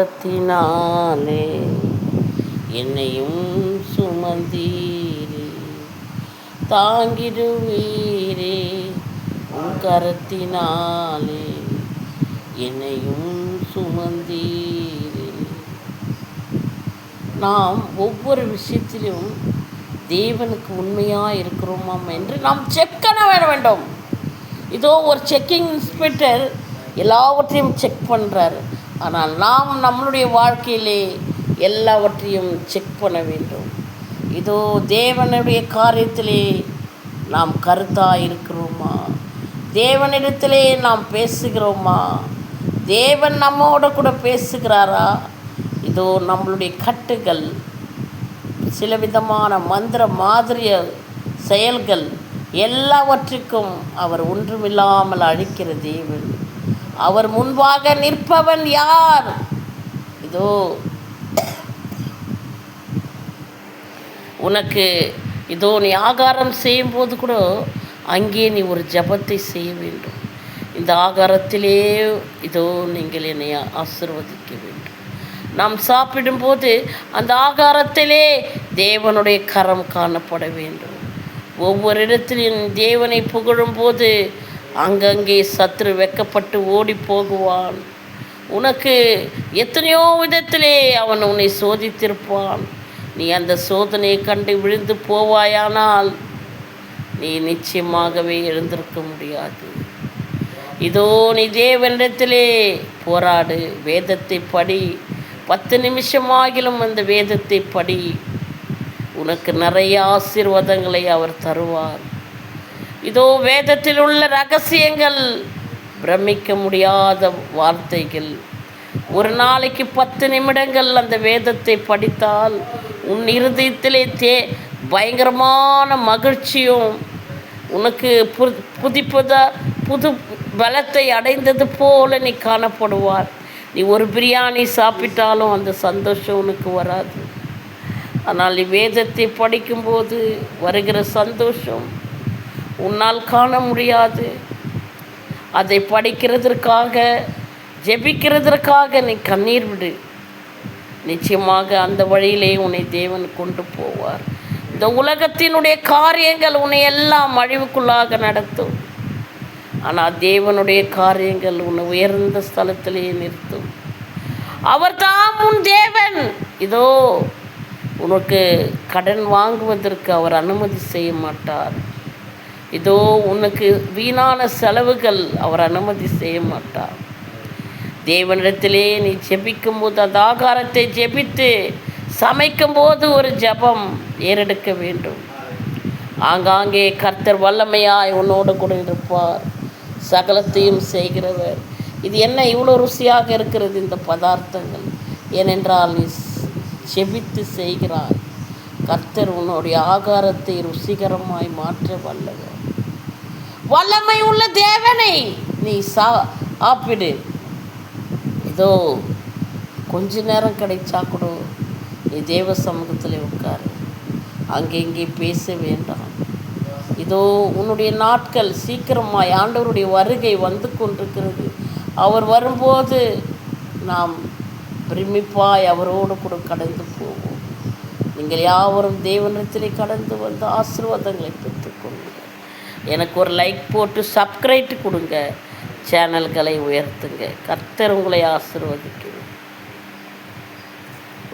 கரத்தினாலே என்னையும் சுமந்தீரே. தாங்கிடுவீரே உன் கரத்தினாலே என்னையும் சுமந்தீரே. நாம் ஒவ்வொரு விஷயத்திலும் தேவனுக்கு உண்மையாக இருக்கிறோமாம் என்று நாம் செக் பண்ண வேண்டும். இதோ ஒரு செக்கிங் இன்ஸ்பெக்டர் எல்லாவற்றையும் செக் பண்ணுறாரு ஆனால் நாம் நம்மளுடைய வாழ்க்கையிலே எல்லாவற்றையும் செக் பண்ண வேண்டும். இதோ தேவனுடைய காரியத்திலே நாம் கருத்தாக இருக்கிறோமா? தேவனிடத்திலே நாம் பேசுகிறோமா? தேவன் நம்மோட கூட பேசுகிறாரா? இதோ நம்மளுடைய கட்டுகள் சில விதமான மந்திர மாதிரிய செயல்கள் எல்லாவற்றுக்கும் அவர் ஒன்றுமில்லாமல் அழிக்கிற தேவன். அவர் முன்பாக நிற்பவன் யார்? இதோ. உனக்கு இதோ நீ ஆகாரம் செய்யும்போது கூட அங்கே நீ ஒரு ஜபத்தை செய்ய வேண்டும். இந்த ஆகாரத்திலே இதோ நீங்கள் என்னை ஆசிர்வதிக்க வேண்டும். நாம் சாப்பிடும்போது அந்த ஆகாரத்திலே தேவனுடைய கரம் காணப்பட வேண்டும். ஒவ்வொரு இடத்திலும் தேவனை புகழும்போது அங்கங்கே சத்ரு வெக்கப்பட்டு ஓடி போகுவான் உனக்கு எத்தனையோ விதத்திலே அவன் உன்னை சோதித்திருப்பான். நீ அந்த சோதனையை கண்டு விழுந்து போவாயானால் நீ நிச்சயமாகவே எழுந்திருக்க முடியாது. இதோ நீ தேவனிடத்திலே போராடு வேதத்தை படி. பத்து நிமிஷமாகிலும் அந்த வேதத்தை படி. உனக்கு நிறைய ஆசீர்வாதங்களை அவர் தருவார். இதோ வேதத்தில் உள்ள ரகசியங்கள். பிரமிக்க முடியாத வார்த்தைகள். ஒரு நாளைக்கு பத்து நிமிடங்கள் அந்த வேதத்தை படித்தால் உன் இருதயத்திலே தே பயங்கரமான மகிழ்ச்சியும் உனக்கு பு புதிப்பதா புது பலத்தை அடைந்தது போல நீ காணப்படுவார். நீ ஒரு பிரியாணி சாப்பிட்டாலும் அந்த சந்தோஷம் உனக்கு வராது. ஆனால் நீ வேதத்தை படிக்கும்போது வருகிற சந்தோஷம் உன்னால் காண முடியாது. அதை படிக்கிறதற்காக ஜெபிக்கிறதற்காக நீ கண்ணீர் விடு. நிச்சயமாக அந்த வழியிலே உன்னை தேவன் கொண்டு போவார். இந்த உலகத்தினுடைய காரியங்கள் உன்னை எல்லாம் அழிவுக்குள்ளாக நடத்தும். ஆனால் தேவனுடைய காரியங்கள் உன்னை உயர்ந்த ஸ்தலத்திலேயே நிறுத்தும். அவர் தாம் உன் தேவன். இதோ உனக்கு கடன் வாங்குவதற்கு அவர் அனுமதி செய்ய மாட்டார். இதோ உனக்கு வீணான செலவுகள் அவர் அனுமதி செய்ய மாட்டார். தேவனிடத்திலே நீ ஜெபிக்கும் போது அந்த ஆகாரத்தை ஜெபித்து சமைக்கும் போது ஒரு ஜபம் ஏறெடுக்க வேண்டும். ஆங்காங்கே கர்த்தர் வல்லமையாய் உன்னோடு கூட இருப்பார். சகலத்தையும் செய்கிறவர். இது என்ன இவ்வளோ ருசியாக இருக்கிறது இந்த பதார்த்தங்கள். ஏனென்றால் நீ செபித்து செய்கிறாய். கர்த்தர் உன்னுடைய ஆகாரத்தை ருசிகரமாய் மாற்ற வல்லவர். வல்லமை உள்ள தேவனை நீ சா ஆப்பிடு இதோ கொஞ்ச நேரம் கிடைச்சா கூட நீ தேவ சமூகத்தில் உட்காரு. அங்கெங்கே பேச வேண்டாம். இதோ உன்னுடைய நாட்கள் சீக்கிரமாய் ஆண்டவருடைய வருகை வந்து கொண்டிருக்கிறது. அவர் வரும்போது நாம் பிரமிப்பாய் அவரோடு கூட கடந்து போவோம். நீங்கள் யாவரும் தேவனத்திலே கடந்து வந்து ஆசீர்வாதங்களை பெற்றுக்கொள்ளும் எனக்கு ஒரு லைக் போட்டு சப்ஸ்கிரைப் கொடுங்க. சேனல்களை உயர்த்துங்க. கர்த்தர் உங்களை ஆசீர்வதிக்கும்.